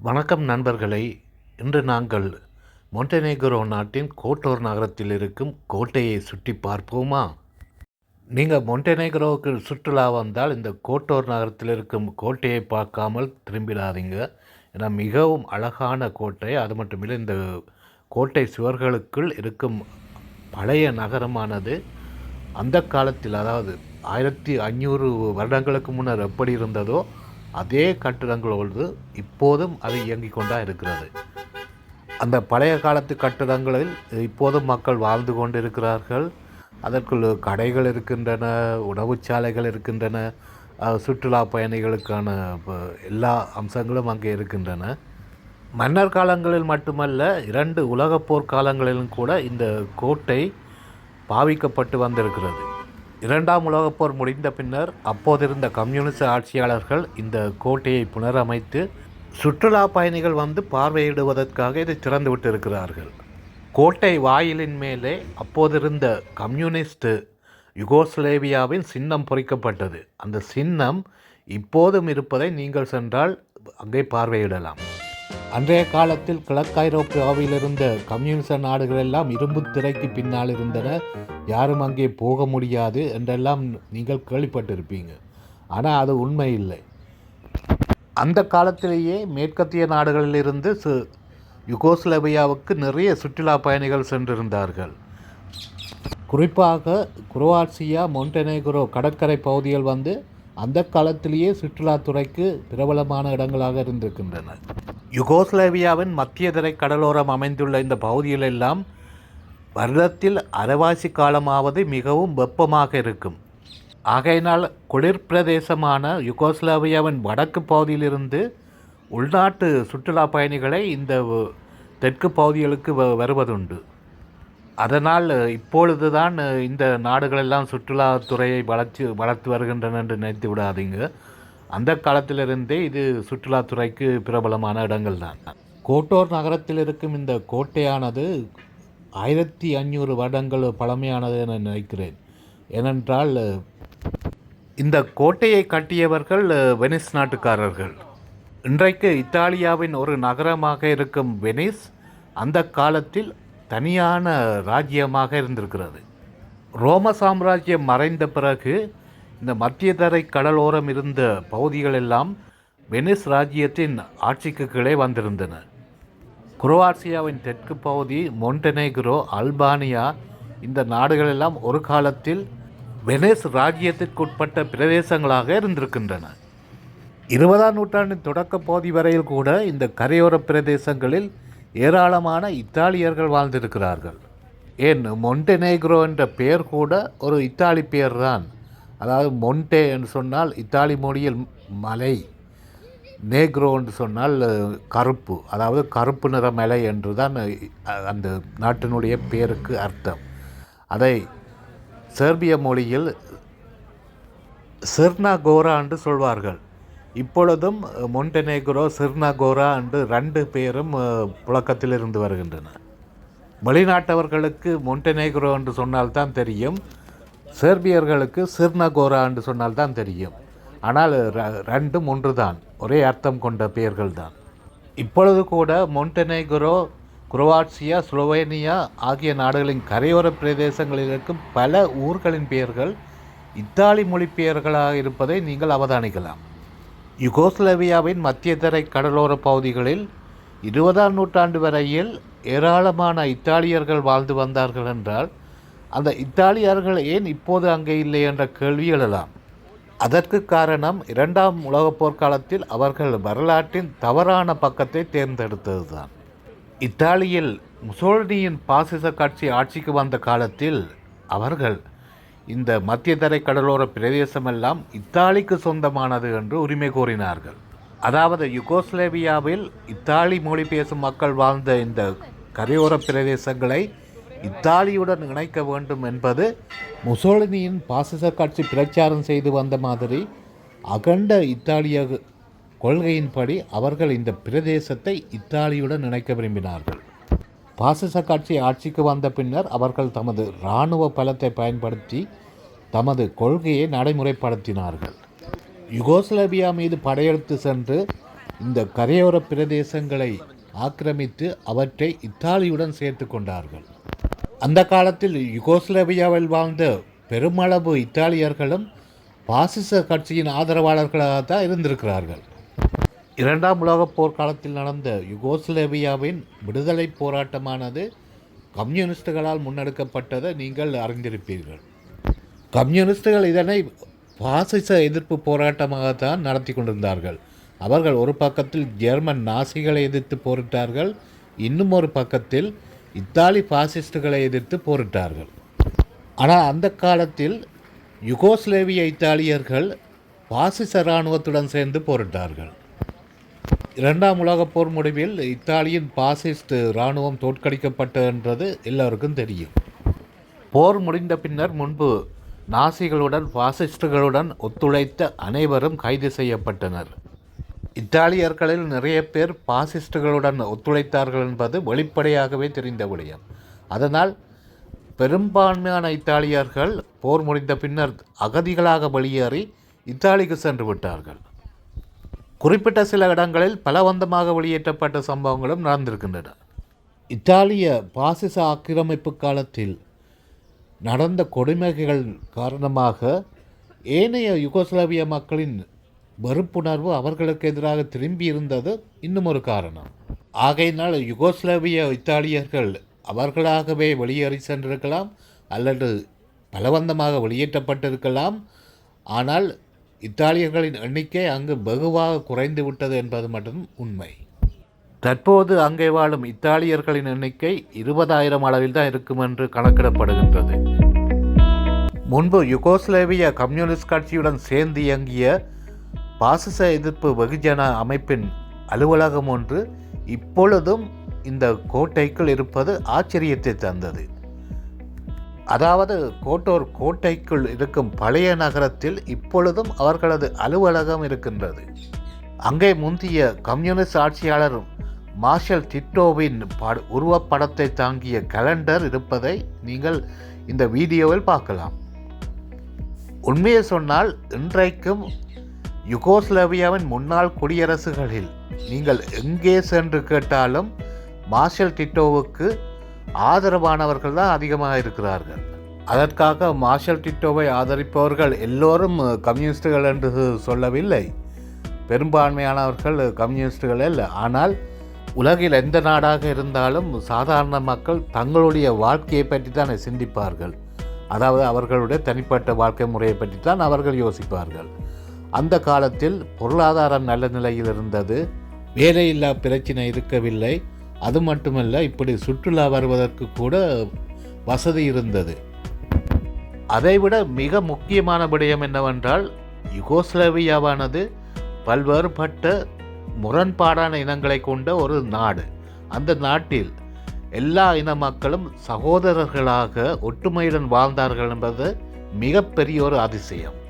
வணக்கம் நண்பர்களை. இன்று நாங்கள் மொண்டெனேக்ரோ நாட்டின் கோட்டோர் நகரத்தில் இருக்கும் கோட்டையை சுற்றி பார்ப்போமா? நீங்கள் மொண்டெனேக்ரோவுக்கு சுற்றுலா வந்தால் இந்த கோட்டோர் நகரத்தில் இருக்கும் கோட்டையை பார்க்காமல் திரும்பிடாதீங்க. ஏன்னா மிகவும் அழகான கோட்டை. அது மட்டுமில்லை இந்த கோட்டை சுவர்களுக்குள் இருக்கும் பழைய நகரமானது அந்த காலத்தில் அதாவது ஆயிரத்தி ஐநூறு வருடங்களுக்கு முன்னர் எப்படி இருந்ததோ அதே கட்டிடங்களோடு இப்போதும் அது இயங்கிக் கொண்டா இருக்கிறது. அந்த பழைய காலத்து கட்டிடங்களில் இப்போதும் மக்கள் வாழ்ந்து கொண்டிருக்கிறார்கள். அதற்குள் கடைகள் இருக்கின்றன உணவுச்சாலைகள் இருக்கின்றன சுற்றுலா பயணிகளுக்கான எல்லா அம்சங்களும் அங்கே இருக்கின்றன. மன்னர் காலங்களில் மட்டுமல்ல இரண்டு உலகப் போர் காலங்களிலும் கூட இந்த கோட்டை பாவிக்கப்பட்டு வந்திருக்கிறது. இரண்டாம் உலகப் போர் முடிந்த பின்னர் அப்போதிருந்த கம்யூனிஸ்ட் ஆட்சியாளர்கள் இந்த கோட்டையை புனரமைத்து சுற்றுலா பயணிகள் வந்து பார்வையிடுவதற்காக இதை திறந்து விட்டிருக்கிறார்கள். கோட்டை வாயிலின் மேலே அப்போதிருந்த கம்யூனிஸ்ட் யுகோஸ்லேவியாவின் சின்னம் பொறிக்கப்பட்டது. அந்த சின்னம் இப்போதும் இருப்பதை நீங்கள் சென்றால் அங்கே பார்வையிடலாம். அன்றைய காலத்தில் கிழக்கு இருந்த கம்யூனிச நாடுகள் எல்லாம் இரும்பு திரைக்கு பின்னால் இருந்தன. யாரும் அங்கே போக முடியாது என்றெல்லாம் நீங்கள் கேள்விப்பட்டிருப்பீங்க. ஆனால் அது உண்மை இல்லை. அந்த காலத்திலேயே மேற்கத்திய நாடுகளிலிருந்து சு யுகோஸ்லோவியாவுக்கு நிறைய சுற்றுலா பயணிகள் சென்றிருந்தார்கள். குறிப்பாக குரோஆட்சியா மொண்டெனேக்ரோ கடற்கரை பகுதிகள் வந்து அந்த காலத்திலேயே சுற்றுலாத்துறைக்கு பிரபலமான இடங்களாக இருந்திருக்கின்றன. யுகோஸ்லேவியாவின் மத்திய தரை கடலோரம் அமைந்துள்ள இந்த பகுதிகளெல்லாம் வருடத்தில் அரைவாசி காலமாவது மிகவும் வெப்பமாக இருக்கும். ஆகையினால் குளிர் பிரதேசமான யுகோஸ்லாவியாவின் வடக்கு பகுதியிலிருந்து உள்நாட்டு சுற்றுலா பயணிகளை இந்த தெற்கு பகுதிகளுக்கு வ- வருவதுண்டு. அதனால் இப்பொழுது தான் இந்த நாடுகளெல்லாம் சுற்றுலாத்துறையை வளர்ச்சி வளர்த்து வருகின்றன என்று நினைத்து விடாதீங்க. அந்த காலத்திலிருந்தே இது சுற்றுலாத்துறைக்கு பிரபலமான இடங்கள் தான் கோட்டோர் நகரத்தில் இருக்கும் இந்த கோட்டையானது ஆயிரத்தி ஐநூறு வருடங்கள் பழமையானது என நினைக்கிறேன். ஏனென்றால் இந்த கோட்டையை கட்டியவர்கள் வெனிஸ் நாட்டுக்காரர்கள். இன்றைக்கு இத்தாலியாவின் ஒரு நகரமாக இருக்கும் வெனிஸ் அந்த காலத்தில் தனியான ராஜ்யமாக இருந்திருக்கிறது. ரோம சாம்ராஜ்யம் மறைந்த பிறகு இந்த மத்திய தரை கடலோரம் இருந்த பகுதிகள் எல்லாம் வெனிஸ் ராஜ்யத்தின் ஆட்சிக்கு கீழே வந்திருந்தன. குரோவாசியாவின் தெற்கு பகுதி மொண்டெனேக்ரோ அல்பானியா இந்த நாடுகளெல்லாம் ஒரு காலத்தில் வெனிஸ் ராஜ்யத்திற்குட்பட்ட பிரதேசங்களாக இருந்திருக்கின்றன. இருபதாம் நூற்றாண்டின் தொடக்க பகுதி வரையில் கூட இந்த கரையோர பிரதேசங்களில் ஏராளமான இத்தாலியர்கள் வாழ்ந்திருக்கிறார்கள். ஏன் மொண்டெனேக்ரோ என்ற பெயர் கூட ஒரு இத்தாலி பெயர்தான். அதாவது மொண்டே என்று சொன்னால் இத்தாலி மொழியில் மலை நேக்ரோ என்று சொன்னால் கருப்பு. அதாவது கருப்பு நிற மலை என்று தான் அந்த நாட்டினுடைய பெயருக்கு அர்த்தம். அதை சேர்பிய மொழியில் சிர்னாகோரா என்று சொல்வார்கள். இப்பொழுதும் அஹ், மொண்டெனேக்ரோ சிர்னாகோரா என்று ரெண்டு பேரும் புழக்கத்தில் இருந்து வருகின்றன வெளிநாட்டவர்களுக்கு மொண்டெனேக்ரோ என்று சொன்னால்தான் தெரியும். சேர்பியர்களுக்கு சிர்னகோரா என்று சொன்னால்தான் தெரியும். ஆனால் ர- ரெண்டும் ஒன்றுதான். ஒரே அர்த்தம் கொண்ட பெயர்கள் தான் இப்பொழுது கூட மொண்டெனேக்ரோ குரோவாட்சியா ஸ்லோவேனியா ஆகிய நாடுகளின் கரையோர பிரதேசங்களில் இருக்கும் பல ஊர்களின் பெயர்கள் இத்தாலி மொழி பெயர்களாக இருப்பதை நீங்கள் அவதானிக்கலாம். யுகோஸ்லேவியாவின் மத்திய தரை கடலோர பகுதிகளில் இருபதாம் நூற்றாண்டு வரையில் ஏராளமான இத்தாலியர்கள் வாழ்ந்து வந்தார்கள் என்றால் அந்த இத்தாலியர்கள் ஏன் இப்போது அங்கே இல்லை என்ற கேள்வி எழலாம். அதற்கு காரணம் இரண்டாம் உலகப் போர்க்காலத்தில் அவர்கள் வரலாற்றின் தவறான பக்கத்தை தேர்ந்தெடுத்ததுதான். இத்தாலியில் முசோலினியின் பாசிச கட்சி ஆட்சிக்கு வந்த காலத்தில் அவர்கள் இந்த மத்திய தரை கடலோர பிரதேசமெல்லாம் இத்தாலிக்கு சொந்தமானது என்று உரிமை கோரினார்கள். அதாவது யுகோஸ்லேவியாவில் இத்தாலி மொழி பேசும் மக்கள் வாழ்ந்த இந்த கரையோர பிரதேசங்களை இத்தாலியுடன் இணைக்க வேண்டும் என்பது முசோலினியின் பாசிச கட்சி பிரச்சாரம் செய்து வந்த மாதிரி அகண்ட இத்தாலிய கொள்கையின்படி அவர்கள் இந்த பிரதேசத்தை இத்தாலியுடன் இணைக்க விரும்பினார்கள். பாசிச கட்சி ஆட்சிக்கு வந்த பின்னர் அவர்கள் தமது இராணுவ பலத்தை பயன்படுத்தி தமது கொள்கையை நடைமுறைப்படுத்தினார்கள். யுகோஸ்லேவியா மீது படையெடுத்து சென்று இந்த கரையோர பிரதேசங்களை ஆக்கிரமித்து அவற்றை இத்தாலியுடன் சேர்த்து கொண்டார்கள். அந்த காலத்தில் யுகோஸ்லேவியாவில் வாழ்ந்த பெருமளவு இத்தாலியர்களும் பாசிச கட்சியின் ஆதரவாளர்களாக தான் இருந்திருக்கிறார்கள். இரண்டாம் உலகப் போர்க்காலத்தில் நடந்த யுகோஸ்லேவியாவின் விடுதலை போராட்டமானது கம்யூனிஸ்டுகளால் முன்னெடுக்கப்பட்டதை நீங்கள் அறிந்திருப்பீர்கள். கம்யூனிஸ்டுகள் இதனை பாசிச எதிர்ப்பு போராட்டமாகத்தான் நடத்தி கொண்டிருந்தார்கள். அவர்கள் ஒரு பக்கத்தில் ஜெர்மன் நாசிகளை எதிர்த்து போரிட்டார்கள். இன்னும் ஒரு பக்கத்தில் இத்தாலி பாசிஸ்டுகளை எதிர்த்து போரிட்டார்கள். ஆனால் அந்த காலத்தில் யுகோஸ்லேவிய இத்தாலியர்கள் பாசிச இராணுவத்துடன் சேர்ந்து போரிட்டார்கள். இரண்டாம் உலகப் போர் முடிவில் இத்தாலியின் பாசிஸ்ட் இராணுவம் தோற்கடிக்கப்பட்டது எல்லோருக்கும் தெரியும். போர் முடிந்த பின்னர் முன்பு நாசிகளுடன் பாசிஸ்டுகளுடன் ஒத்துழைத்த அனைவரும் கைது செய்யப்பட்டனர். இத்தாலியர்களில் நிறைய பேர் பாசிஸ்டுகளுடன் ஒத்துழைத்தார்கள் என்பது வெளிப்படையாகவே தெரிந்த விடயம். அதனால் பெரும்பான்மையான இத்தாலியர்கள் போர் முடிந்த பின்னர் அகதிகளாக வெளியேறி இத்தாலிக்கு சென்று விட்டார்கள். குறிப்பிட்ட சில இடங்களில் பலவந்தமாக வெளியேற்றப்பட்ட சம்பவங்களும் நடந்திருக்கின்றன. இத்தாலிய பாசிச ஆக்கிரமிப்பு காலத்தில் நடந்த கொடுமைகள் காரணமாக ஏனைய யுகோஸ்லாவிய மக்களின் வெறுப்புணர்வு அவர்களுக்கு எதிராக திரும்பி இருந்தது இன்னும் ஒரு காரணம். ஆகையினால் யுகோஸ்லாவிய இத்தாலியர்கள் அவர்களாகவே வெளியேறி சென்றிருக்கலாம் அல்லது பலவந்தமாக வெளியேற்றப்பட்டிருக்கலாம். ஆனால் இத்தாலியர்களின் எண்ணிக்கை அங்கு வெகுவாக குறைந்து விட்டது என்பது மட்டும் உண்மை. தற்போது அங்கே வாழும் இத்தாலியர்களின் எண்ணிக்கை இருபதாயிரம் அளவில் தான் இருக்கும் என்று கணக்கிடப்படுகின்றது. முன்பு யுகோஸ்லேவிய கம்யூனிஸ்ட் கட்சியுடன் சேர்ந்து இயங்கிய பாசிச எதிர்ப்பு வெகுஜன அமைப்பின் அலுவலகம் ஒன்று இப்பொழுதும் இந்த கோட்டைக்குள் இருப்பது ஆச்சரியத்தை தந்தது. அதாவது கோட்டோர் கோட்டைக்குள் இருக்கும் பழைய நகரத்தில் இப்பொழுதும் அவர்களது அலுவலகம் இருக்கின்றது. அங்கே முந்திய கம்யூனிஸ்ட் ஆட்சியாளர் மார்ஷல் டிட்டோவின் பட உருவப்படத்தை தாங்கிய கலண்டர் இருப்பதை நீங்கள் இந்த வீடியோவில் பார்க்கலாம். உண்மையை சொன்னால் இன்றைக்கும் யுகோஸ்லவியாவின் முன்னாள் குடியரசுகளில் நீங்கள் எங்கே சென்று கேட்டாலும் மார்ஷல் டிட்டோவுக்கு ஆதரவானவர்கள் தான் அதிகமாக இருக்கிறார்கள். அதற்காக மார்ஷல் டிட்டோவை ஆதரிப்பவர்கள் எல்லோரும் கம்யூனிஸ்டுகள் என்று சொல்லவில்லை. பெரும்பான்மையானவர்கள் கம்யூனிஸ்டுகள் இல்லை ஆனால் உலகில் எந்த நாடாக இருந்தாலும் சாதாரண மக்கள் தங்களுடைய வாழ்க்கையை பற்றி தான் சிந்திப்பார்கள். அதாவது அவர்களுடைய தனிப்பட்ட வாழ்க்கை முறையை பற்றி தான் அவர்கள் யோசிப்பார்கள். அந்த காலத்தில் பொருளாதாரம் நல்ல நிலையில் இருந்தது. வேலையில்லா பிரச்சனை இருக்கவில்லை. அது மட்டுமல்ல இப்படி சுற்றுலா வருவதற்கு கூட வசதி இருந்தது. அதைவிட மிக முக்கியமான விடயம் என்னவென்றால் யுகோஸ்லேவியாவானது பல்வேறுபட்ட முரண்பாடான இனங்களை கொண்ட ஒரு நாடு. அந்த நாட்டில் எல்லா இன மக்களும் சகோதரர்களாக ஒற்றுமையுடன் வாழ்ந்தார்கள் என்பது மிகப்பெரிய ஒரு அதிசயம்.